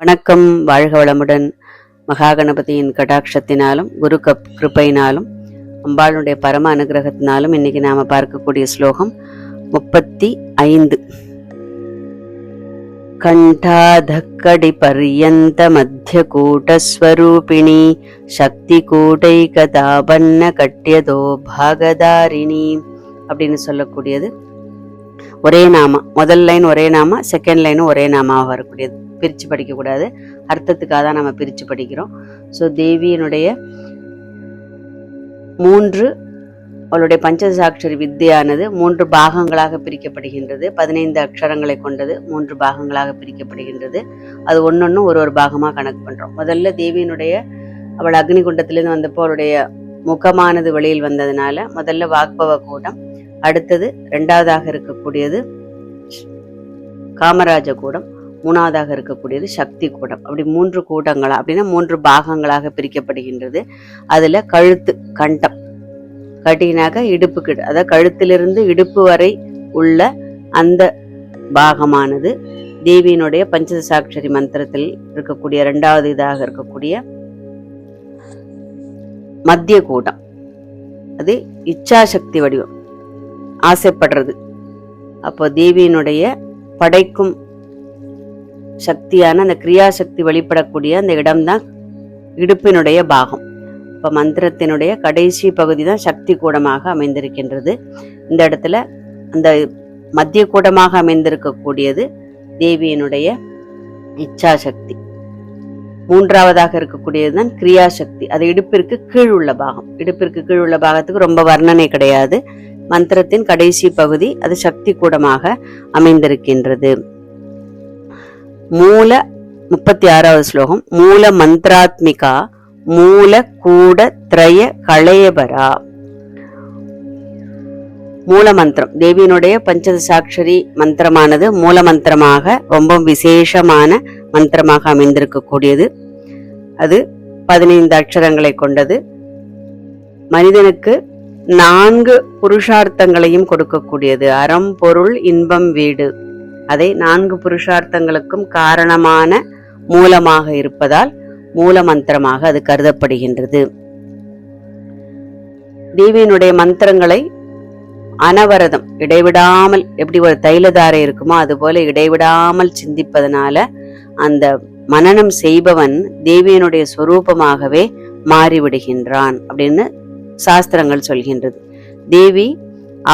வணக்கம் வாழ்க வளமுடன். மகாகணபதியின் கடாட்சத்தினாலும் குரு கப் கிருபையினாலும் அம்பாளுடைய பரம அனுகிரகத்தினாலும் இன்னைக்கு நாம பார்க்கக்கூடிய ஸ்லோகம் முப்பத்தி ஐந்து. கண்டாதக்கடி பர்யந்த மத்திய கூட்டஸ்வரூபிணி சக்தி கூட்டைகதாபன்ன கட்டியதோ பாகதாரிணி அப்படின்னு சொல்லக்கூடியது ஒரே நாமா. முதல் லைன் ஒரே நாமா செகண்ட் லைனும் ஒரே நாமாவாக வரக்கூடியது. பிரித்து படிக்கக்கூடாது. அர்த்தத்துக்காக தான் நம்ம பிரித்து படிக்கிறோம். ஸோ தேவியினுடைய மூன்று அவளுடைய பஞ்சசாட்சரி வித்தியானது மூன்று பாகங்களாக பிரிக்கப்படுகின்றது. பதினைந்து அக்ஷரங்களை கொண்டது மூன்று பாகங்களாக பிரிக்கப்படுகின்றது. அது ஒன்னொன்னும் ஒரு ஒரு பாகமாக கணக்கு பண்ணுறோம் முதல்ல தேவியினுடைய அவள் அக்னி குண்டத்திலிருந்து வந்தப்போ அவளுடைய முகமானது வெளியில் வந்ததுனால முதல்ல வாக்பவ கூட்டம் அடுத்தது ரெண்டாவதாக இருக்கக்கூடியது காமராஜ கூடம் மூணாவதாக இருக்கக்கூடியது சக்தி கூடம் அப்படி மூன்று கூட்டங்களா அப்படின்னா மூன்று பாகங்களாக பிரிக்கப்படுகின்றது. அதுல கழுத்து கண்டம் கட்டினாக்க இடுப்பு கிட்ட அதாவது கழுத்திலிருந்து இடுப்பு வரை உள்ள அந்த பாகமானது தேவியினுடைய பஞ்சதசாட்சரி மந்திரத்தில் இருக்கக்கூடிய ரெண்டாவது இதாக இருக்கக்கூடிய மத்திய கூட்டம் அது இச்சாசக்தி வடிவம். ஆசைப்படுறது. அப்போ தேவியினுடைய படைக்கும் சக்தியான அந்த கிரியாசக்தி வெளிப்படக்கூடிய அந்த இடம்தான் இடுப்பினுடைய பாகம். இப்போ மந்திரத்தினுடைய கடைசி பகுதி தான் சக்தி கூடமாக அமைந்திருக்கின்றது. இந்த இடத்துல அந்த மத்திய கூடமாக அமைந்திருக்கக்கூடியது தேவியினுடைய இச்சாசக்தி. மூன்றாவதாக இருக்கக்கூடியது தான் கிரியாசக்தி. அது இடுப்பிற்கு கீழ் உள்ள பாகம். இடுப்பிற்கு கீழ் உள்ள பாகத்துக்கு ரொம்ப வர்ணனை கிடையாது. மந்திரத்தின் கடைசி பகுதி அது சக்தி கூடமாக அமைந்திருக்கின்றது. மூல முப்பத்தி ஆறாவது ஸ்லோகம் மூல மந்திராத்மிகா மூல கூட திரய களையபரா. மூல மந்திரம் தேவியினுடைய பஞ்சதசாட்சரி மந்திரமானது மூல மந்திரமாக ரொம்ப விசேஷமான மந்திரமாக அமைந்திருக்கக்கூடியது. அது பதினைந்து அக்ஷரங்களை கொண்டது. மனிதனுக்கு நான்கு புருஷார்த்தங்களையும் கொடுக்கக்கூடியது. அறம் பொருள் இன்பம் வீடு. அதை நான்கு புருஷார்த்தங்களுக்கும் காரணமான மூலமாக இருப்பதால் மூல மந்திரமாக அது கருதப்படுகின்றது. தேவியினுடைய மந்திரங்களை அனவரதம் இடைவிடாமல் எப்படி ஒரு தைலதாரை இருக்குமோ அதுபோல இடைவிடாமல் சிந்திப்பதனால அந்த மனநம் செய்பவன் தேவியனுடைய சொரூபமாகவே மாறிவிடுகின்றான் அப்படின்னு சாஸ்திரங்கள் சொல்கின்றது. தேவி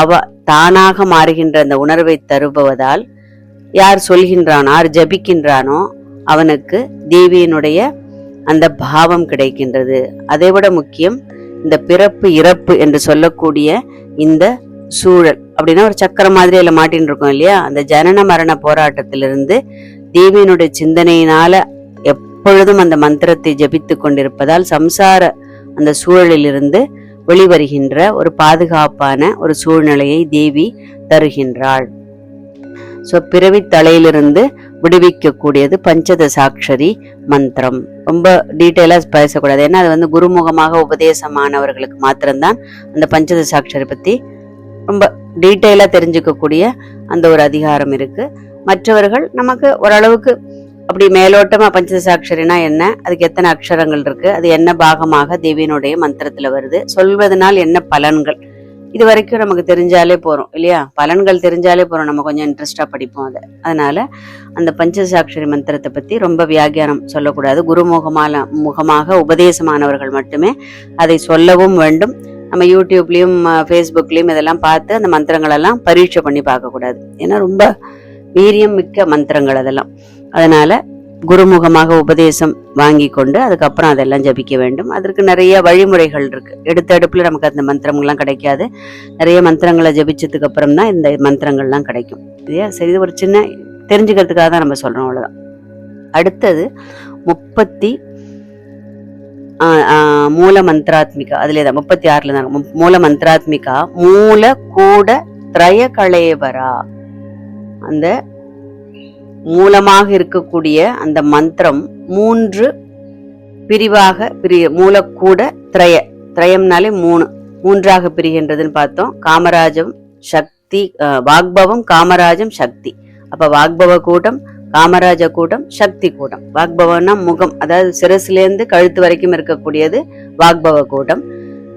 அவ தானாக மாறுகின்ற அந்த உணர்வை தருபவதால் யார் சொல்கின்றானோ யார் ஜபிக்கின்றானோ அவனுக்கு தேவியினுடைய அந்த பாவம் கிடைக்கின்றது. அதைவிட முக்கியம் இந்த பிறப்பு இறப்பு என்று சொல்லக்கூடிய இந்த சூழல். அப்படின்னா ஒரு சக்கரம் மாதிரி அதில் மாட்டின்னு இருக்கோம் இல்லையா? அந்த ஜனன மரண போராட்டத்திலிருந்து தேவியினுடைய சிந்தனையினால எப்பொழுதும் அந்த மந்திரத்தை ஜபித்து கொண்டிருப்பதால் சம்சார அந்த சூழலிலிருந்து வெளிவருகின்ற ஒரு பாதுகாப்பான ஒரு சூழ்நிலையை தேவி தருகின்றாள். ஸோ பிறவி தலையிலிருந்து விடுவிக்கக்கூடியது பஞ்சதசாட்சரி மந்திரம். ரொம்ப டீட்டெயிலாக பேசக்கூடாது. ஏன்னா அது வந்து குருமுகமாக உபதேசமானவர்களுக்கு மாத்திரம்தான் அந்த பஞ்சதசாட்சரி பற்றி ரொம்ப டீட்டெயிலாக தெரிஞ்சுக்கக்கூடிய அந்த ஒரு அதிகாரம் இருக்குது மற்றவர்கள் நமக்கு ஓரளவுக்கு அப்படி மேலோட்டமா பஞ்சசாட்சரினா என்ன? அதுக்கு எத்தனை அக்ஷரங்கள் இருக்கு? அது என்ன பாகமாக தேவியனுடைய மந்திரத்துல வருது? சொல்வதனால் என்ன பலன்கள்? இது வரைக்கும் நமக்கு தெரிஞ்சாலே போறோம் இல்லையா? பலன்கள் தெரிஞ்சாலே போறோம். நம்ம கொஞ்சம் இன்ட்ரெஸ்டா படிப்போம் அதை. அதனால அந்த பஞ்சசாட்சரி மந்திரத்தை பத்தி ரொம்ப வியாக்கியானம் சொல்லக்கூடாது. குருமுகமான முகமாக உபதேசமானவர்கள் மட்டுமே அதை சொல்லவும் வேண்டும். நம்ம யூடியூப்லயும் ஃபேஸ்புக்லயும் இதெல்லாம் பார்த்து அந்த மந்திரங்கள் எல்லாம் பரீட்சை பண்ணி பார்க்கக்கூடாது. ஏன்னா ரொம்ப வீரியம் மிக்க மந்திரங்கள் அதெல்லாம். அதனால குருமுகமாக உபதேசம் வாங்கி கொண்டு அதுக்கப்புறம் அதெல்லாம் ஜபிக்க வேண்டும். அதற்கு நிறைய வழிமுறைகள் இருக்கு. எடுத்த அடுப்புல நமக்கு அந்த மந்திரங்கள்லாம் கிடைக்காது. நிறைய மந்திரங்களை ஜபிச்சதுக்கு அப்புறம் தான் இந்த மந்திரங்கள்லாம் கிடைக்கும். இல்லையா? சரி இது ஒரு சின்ன தெரிஞ்சுக்கிறதுக்காக தான் நம்ம சொல்றோம் அவ்வளவுதான். அடுத்தது முப்பத்தி மூல மந்திராத்மிகா. அதுல தான் முப்பத்தி ஆறுல தான் மூல மந்திராத்மிகா மூல கூட திரய அந்த மூலமாக இருக்கக்கூடிய அந்த மந்திரம் மூன்று பிரிவாக பிரிய மூலக்கூட திரய. திரயம்னாலே மூணு மூன்றாக பிரிகின்றதுன்னு பார்த்தோம். காமராஜம் சக்தி வாக்பவம் காமராஜம் சக்தி. அப்போ வாக்பவ கூட்டம் காமராஜ கூட்டம் சக்தி கூட்டம். வாக்பவனா முகம் அதாவது சிரசுலேருந்து கழுத்து வரைக்கும் இருக்கக்கூடியது வாக்பவ கூட்டம்.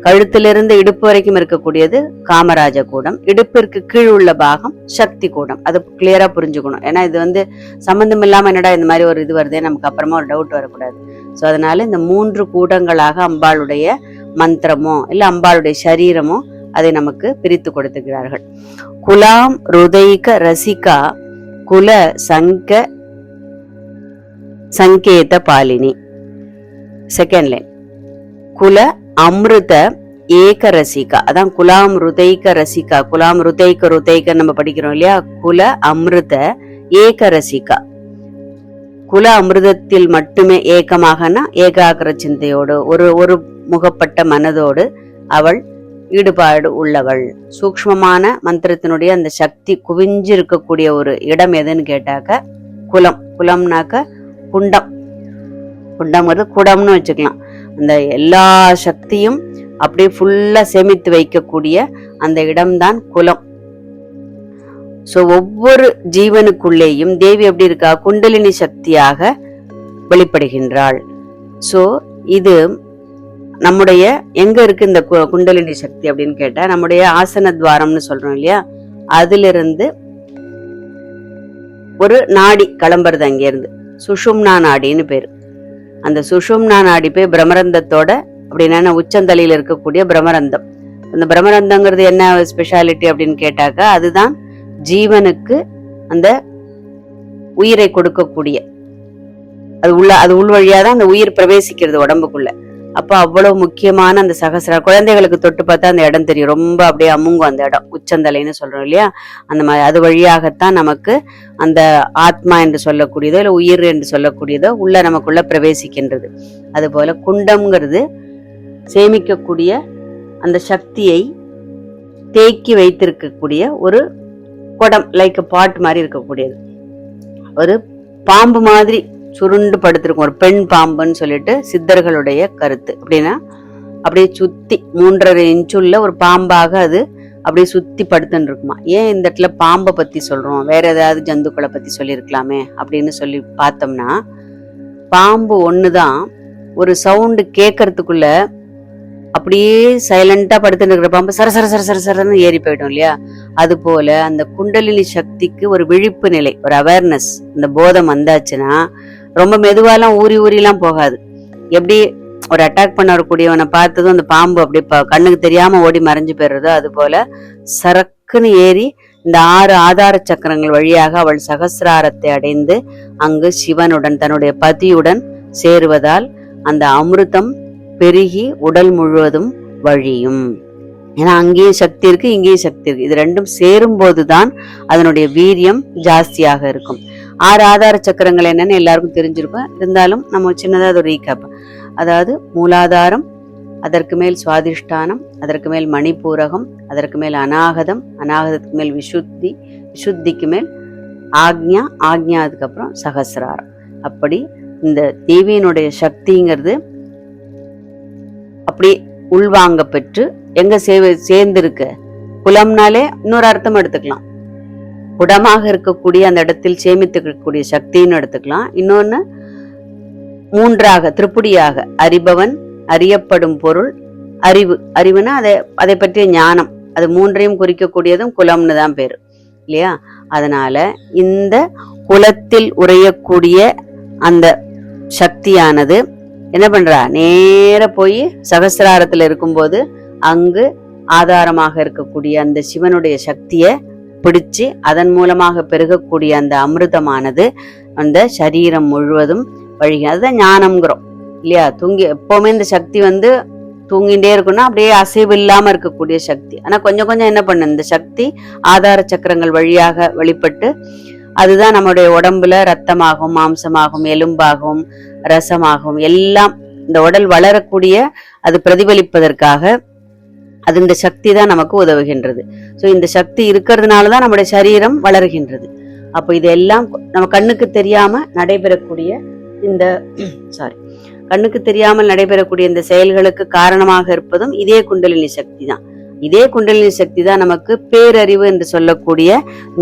கழுத்திலிருந்து இடுப்பு வரைக்கும் இருக்கக்கூடியது காமராஜ கூடம் இடுப்பிற்கு கீழ் உள்ள பாகம் சக்தி கூடம் அது கிளியரா புரிஞ்சுக்கணும். ஏன்னா இது வந்து சம்மந்தம் இல்லாம என்னடா இந்த மாதிரி ஒரு இது வருதே நமக்கு அப்புறமா ஒரு டவுட் வரக்கூடாது. ஸோ அதனால இந்த மூன்று கூடங்களாக அம்பாளுடைய மந்திரமோ இல்ல அம்பாளுடைய சரீரமோ அதை நமக்கு பிரித்து கொடுத்துக்கிறார்கள். குலாம் ருதைக ரசிகா குல சங்க சங்கேத பாலினி. செகண்ட் லைன் குல அமிர்த ஏக ரசிகா அதான் குலாம் ருதைக ரசிகா. குலாம் ருதைக ருதைக நம்ம படிக்கிறோம் இல்லையா? குல அமிர்த ஏக ரசிகா குல அமிர்தத்தில் மட்டுமே ஏக்கமாகனா ஏகாகிர சிந்தையோடு ஒரு ஒரு முகப்பட்ட மனதோடு அவள் ஈடுபாடு உள்ளவள். சூக்ஷ்மமான மந்திரத்தினுடைய அந்த சக்தி குவிஞ்சு இருக்கக்கூடிய ஒரு இடம் எதுன்னு கேட்டாக்க குலம். குலம்னாக்க குண்டம். குண்டம்ங்கிறது குடம்னு வச்சுக்கலாம். அந்த எல்லா சக்தியும் அப்படியே ஃபுல்லாக சேமித்து வைக்கக்கூடிய அந்த இடம்தான் குலம் ஸோ ஒவ்வொரு ஜீவனுக்குள்ளேயும் தேவி எப்படி இருக்கா? குண்டலினி சக்தியாக வெளிப்படுகின்றாள். ஸோ இது நம்முடைய எங்க இருக்கு இந்த கு- குண்டலினி சக்தி அப்படின்னு கேட்டா நம்முடைய ஆசன துவாரம்னு சொல்றோம் இல்லையா? அதிலிருந்து ஒரு நாடி கிளம்புறது அங்கிருந்து சுஷும்னா நாடின்னு பேரு. அந்த சுஷும்னா நாடி போய் பிரமரந்தத்தோட அப்படின்னா உச்சந்தலையில் இருக்கக்கூடிய பிரமரந்தம் அந்த பிரமரந்தங்கிறது என்ன ஸ்பெஷாலிட்டி அப்படின்னு கேட்டாக்கா அதுதான் ஜீவனுக்கு அந்த உயிரை கொடுக்கக்கூடிய. அது உள்ள அது உள் வழியாதான் அந்த உயிர் பிரவேசிக்கிறது உடம்புக்குள்ள. அப்போ அவ்வளவு முக்கியமான அந்த சகசிர குழந்தைகளுக்கு தொட்டு பார்த்தா அந்த இடம் தெரியும். ரொம்ப அப்படியே அமுங்கும் அந்த இடம். உச்சந்தலைன்னு சொல்றோம் இல்லையா? அந்த மாதிரி அது வழியாகத்தான் நமக்கு அந்த ஆத்மா என்று சொல்லக்கூடியதோ இல்லை உயிர் என்று சொல்லக்கூடியதோ உள்ள நமக்குள்ள பிரவேசிக்கின்றது. அதுபோல குண்டம்ங்கிறது சேமிக்கக்கூடிய அந்த சக்தியை தேக்கி வைத்திருக்கக்கூடிய ஒரு குடம் லைக் பாட் மாதிரி இருக்கக்கூடியது. ஒரு பாம்பு மாதிரி சுருண்டு படுத்திருக்கும். ஒரு பெண் பாம்புன்னு சொல்லிட்டு சித்தர்களுடைய கருத்து. அப்படின்னா அப்படியே சுத்தி மூன்றரை இன்ச்சுள்ள ஒரு பாம்பாக அது அப்படியே சுத்தி படுத்துன்னு இருக்குமா ஏன் இந்த இடத்துல பாம்பை பத்தி சொல்றோம்? வேற ஏதாவது ஜந்துக்களை பத்தி சொல்லியிருக்கலாமே அப்படின்னு சொல்லி பார்த்தோம்னா பாம்பு ஒண்ணுதான் ஒரு சவுண்டு கேட்கறதுக்குள்ள அப்படியே சைலண்டா படுத்துட்டு இருக்கிற பாம்பு சர சர சர சர சரன்னு ஏறி போயிடும் இல்லையா? அது போல அந்த குண்டலினி சக்திக்கு ஒரு விழிப்பு நிலை ஒரு அவேர்னஸ் இந்த போதம் வந்தாச்சுன்னா ரொம்ப மெதுவாலாம் ஊறி ஊறிலாம் போகாது. எப்படி ஒரு அட்டாக் பண்ண வரக்கூடியவனை பார்த்ததும் அந்த பாம்பு அப்படி கண்ணுக்கு தெரியாம ஓடி மறைஞ்சு போயிடுறதோ அது போல சரக்குன்னு ஏறி இந்த ஆறு ஆதார சக்கரங்கள் வழியாக அவள் சகசிராரத்தை அடைந்து அங்கு சிவனுடன் தன்னுடைய பதியுடன் சேருவதால் அந்த அமிர்தம் பெருகி உடல் முழுவதும் வழியும். ஏன்னா அங்கேயும் சக்தி இருக்கு இங்கேயும் சக்தி இருக்கு. இது ரெண்டும் சேரும் போதுதான் அதனுடைய வீரியம் ஜாஸ்தியாக இருக்கும். ஆறு ஆதார சக்கரங்கள் என்னன்னு எல்லாருக்கும் தெரிஞ்சிருக்கும். இருந்தாலும் நம்ம சின்னதாக ஒரு ரீகேப் அதாவது மூலாதாரம் அதற்கு மேல் சுவாதிஷ்டானம் அதற்கு மேல் மணிப்பூரகம் அதற்கு மேல் அநாகதம் அநாகதத்துக்கு மேல் விசுத்தி விசுத்திக்கு மேல் ஆக்ஞா ஆக்ஞா அதுக்கப்புறம் சகசிராரம். அப்படி இந்த தேவியினுடைய சக்திங்கிறது அப்படி உள்வாங்க பெற்று எங்க சேவை சேர்ந்துருக்கு? குலம்னாலே இன்னொரு அர்த்தம் எடுத்துக்கலாம். குடமாக இருக்கக்கூடிய அந்த இடத்தில் சேமித்துக்கக்கூடிய சக்தின்னு எடுத்துக்கலாம். இன்னொன்று மூன்றாக திருப்புடியாக அறிபவன் அறியப்படும் பொருள் அறிவு. அறிவுனா அதை அதை பற்றிய ஞானம். அது மூன்றையும் குறிக்கக்கூடியதும் குலம்னு தான் பேர். இல்லையா? அதனால இந்த குலத்தில் உறையக்கூடிய அந்த சக்தியானது என்ன பண்றா? நேர போய் சகசிராரத்தில் இருக்கும்போது அங்கு ஆதாரமாக இருக்கக்கூடிய அந்த சிவனுடைய சக்தியை பிடிச்சு அதன் மூலமாக பெருகக்கூடிய அந்த அமிர்தமானது அந்த சரீரம் முழுவதும் வழிக அதுதான் ஞானம்ங்கிறோம் இல்லையா? தூங்கி எப்போவுமே இந்த சக்தி வந்து தூங்கிட்டே இருக்குன்னா அப்படியே அசைவு இல்லாம இருக்கக்கூடிய சக்தி. ஆனா கொஞ்சம் கொஞ்சம் என்ன பண்ணு இந்த சக்தி ஆதார சக்கரங்கள் வழியாக வெளிப்பட்டு அதுதான் நம்முடைய உடம்புல ரத்தமாகும் மாம்சமாகும் எலும்பாகும் ரசமாகும் எல்லாம் இந்த உடல் வளரக்கூடிய அது பிரதிபலிப்பதற்காக அது இந்த சக்தி தான் நமக்கு உதவுகின்றது. ஸோ இந்த சக்தி இருக்கிறதுனால தான் நம்முடைய சரீரம் வளர்கின்றது. அப்போ இதெல்லாம் நம்ம கண்ணுக்கு தெரியாமல் நடைபெறக்கூடிய இந்த சாரி கண்ணுக்கு தெரியாமல் நடைபெறக்கூடிய இந்த செயல்களுக்கு காரணமாக இருப்பதும் இதே குண்டலினி சக்தி தான். இதே குண்டலினி சக்தி தான் நமக்கு பேரறிவு என்று சொல்லக்கூடிய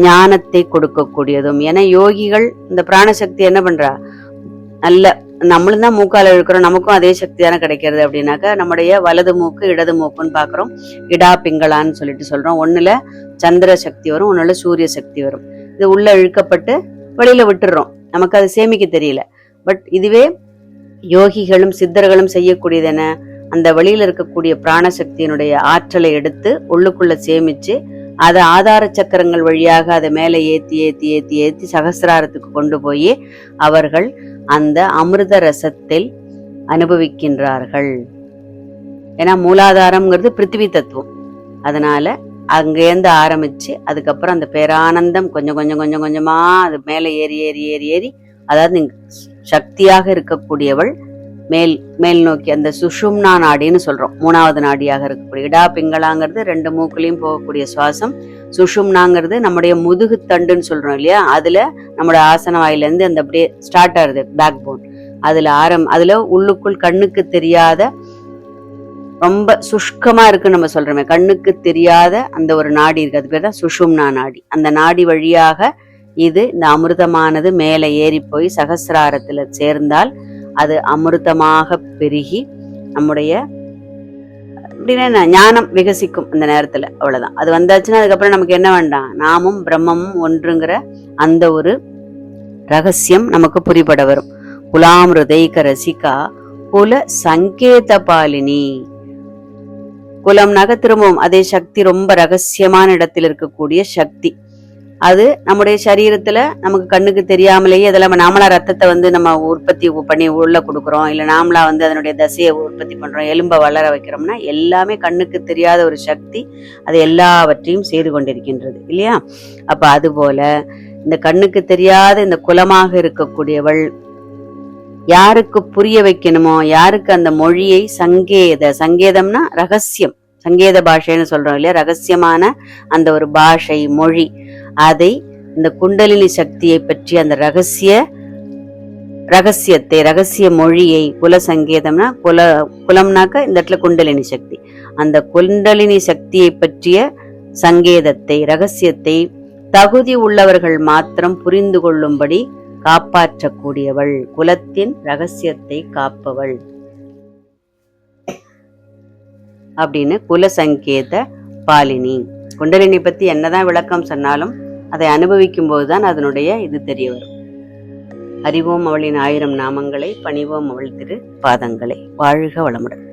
ஞானத்தை கொடுக்கக்கூடியதும். ஏன்னா யோகிகள் இந்த பிராணசக்தி என்ன பண்றா? நல்ல நம்மளும் தான் மூக்கால இழுக்கிறோம். நமக்கும் அதே சக்தி தானே கிடைக்கிறது அப்படின்னாக்கா நம்முடைய வலது மூக்கு இடது மூக்குன்னு பாக்குறோம் இடா பிங்களான்னு சொல்லிட்டு சொல்றோம். ஒண்ணுல சந்திர சக்தி வரும் ஒண்ணுல சூரிய சக்தி வரும். இது உள்ள இழுக்கப்பட்டு வெளியில விட்டுடுறோம் நமக்கு அது சேமிக்க தெரியல. பட் இதுவே யோகிகளும் சித்தர்களும் செய்யக்கூடியது என்ன? அந்த வழியில இருக்கக்கூடிய பிராணசக்தியினுடைய ஆற்றலை எடுத்து உள்ளுக்குள்ள சேமிச்சு அதை ஆதார சக்கரங்கள் வழியாக அதை மேலே ஏத்தி ஏத்தி ஏத்தி ஏத்தி சகசிராரத்துக்கு கொண்டு போய் அவர்கள் அந்த அமிர்த ரசத்தில் அனுபவிக்கின்றார்கள். ஏன்னா மூலாதாரம்ங்கிறது பிருத்திவி தத்துவம். அதனால அங்கேருந்து ஆரம்பிச்சு அதுக்கப்புறம் அந்த பேரானந்தம் கொஞ்சம் கொஞ்சம் கொஞ்சம் கொஞ்சமா அது மேலே ஏறி ஏறி ஏறி ஏறி அதாவது சக்தியாக இருக்கக்கூடியவள் மேல் மேல் நோக்கி அந்த சுஷும்னா நாடின்னு சொல்றோம். மூணாவது நாடியாக இருக்கக்கூடிய இடா பிங்களாங்கிறது ரெண்டு மூக்குலையும் போகக்கூடிய சுவாசம். சுஷும்னாங்கிறது நம்முடைய முதுகு தண்டுன்னு சொல்றோம் இல்லையா? அதுல நம்மளோட ஆசன வாயிலிருந்து அந்த அப்படியே ஸ்டார்ட் ஆகுது பேக் போன் அதுல ஆரம் அதுல உள்ளுக்குள் கண்ணுக்கு தெரியாத ரொம்ப சுஷ்கமா இருக்குன்னு நம்ம சொல்றோமே கண்ணுக்கு தெரியாத அந்த ஒரு நாடி இருக்கு. அது பேர் தான் சுஷும்னா நாடி. அந்த நாடி வழியாக இது இந்த அமிர்தமானது மேலே ஏறி போய் சகசிராரத்துல சேர்ந்தால் அது அமிர்தமாக பெருகி நம்முடைய அப்படின்னா என்ன, ஞானம் விகசிக்கும் அந்த நேரத்துல அவ்வளவுதான். அது வந்தாச்சுன்னா அதுக்கப்புறம் நமக்கு என்ன வேண்டாம்? நாமும் பிரம்மமும் ஒன்றுங்கிற அந்த ஒரு ரகசியம் நமக்கு புரிபட வரும். குலாமிருதைக ரசிகா குல சங்கேத பாலினி. குலம்னாக திரும்பவும் அதே சக்தி ரொம்ப ரகசியமான இடத்தில் இருக்கக்கூடிய சக்தி. அது நம்முடைய சரீரத்துல நமக்கு கண்ணுக்கு தெரியாமலேயே அதெல்லாம் நாமளா ரத்தத்தை வந்து நம்ம உற்பத்தி பண்ணி உள்ள கொடுக்குறோம். இல்ல நாமளா வந்து அதனுடைய தசையை உற்பத்தி பண்றோம். எலும்பை வளர வைக்கிறோம்னா எல்லாமே கண்ணுக்கு தெரியாத ஒரு சக்தி அது எல்லாவற்றையும் செய்து கொண்டிருக்கின்றது. இல்லையா? அப்ப அது போல இந்த கண்ணுக்கு தெரியாத இந்த குலமாக இருக்கக்கூடியவள் யாருக்கு புரிய வைக்கணுமோ யாருக்கு அந்த மொழியை சங்கேத சங்கேதம்னா ரகசியம். சங்கேத பாஷைன்னு சொல்றோம் இல்லையா? ரகசியமான அந்த ஒரு பாஷை மொழி. அதை இந்த குண்டலினி சக்தியை பற்றி அந்த ரகசிய ரகசியத்தை ரகசிய மொழியை குல சங்கேதம்னா குல குலம்னாக்க இந்த இடத்துல குண்டலினி சக்தி. அந்த குண்டலினி சக்தியை பற்றிய சங்கேதத்தை ரகசியத்தை தகுதி உள்ளவர்கள் மாத்திரம் புரிந்து கொள்ளும்படி காப்பாற்றக்கூடியவள். குலத்தின் ரகசியத்தை காப்பவள். அப்படின்னு குல சங்கேத பாலினி. குண்டலினி பத்தி என்னதான் விளக்கம் சொன்னாலும் அதை அனுபவிக்கும் போதுதான் அதனுடைய இது தெரிய வரும். அறிவோம் அவளின் ஆயிரம் நாமங்களை பணிவோம் அவள் திரு பாதங்களை. வாழ்க வளமுடன்.